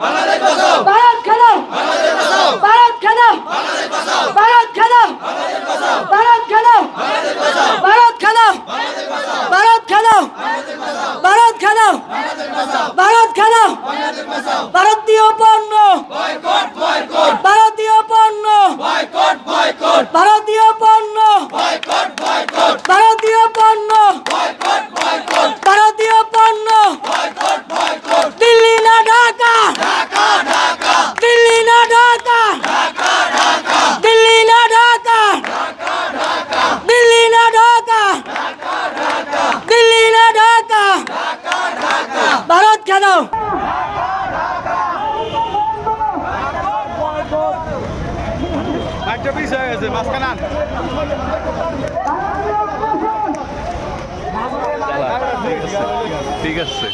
ভারত খেলো। ভারত খেলো। ভারত খেলো। ভারত খেলো। ভারত খেলো। ভারত খেলো। ভারত খেলো। ভারত খেলো। ভারতীয় পণ্য ভারতীয় একটা পিস হয়ে গেছে মাঝখানে ঠিক আছে।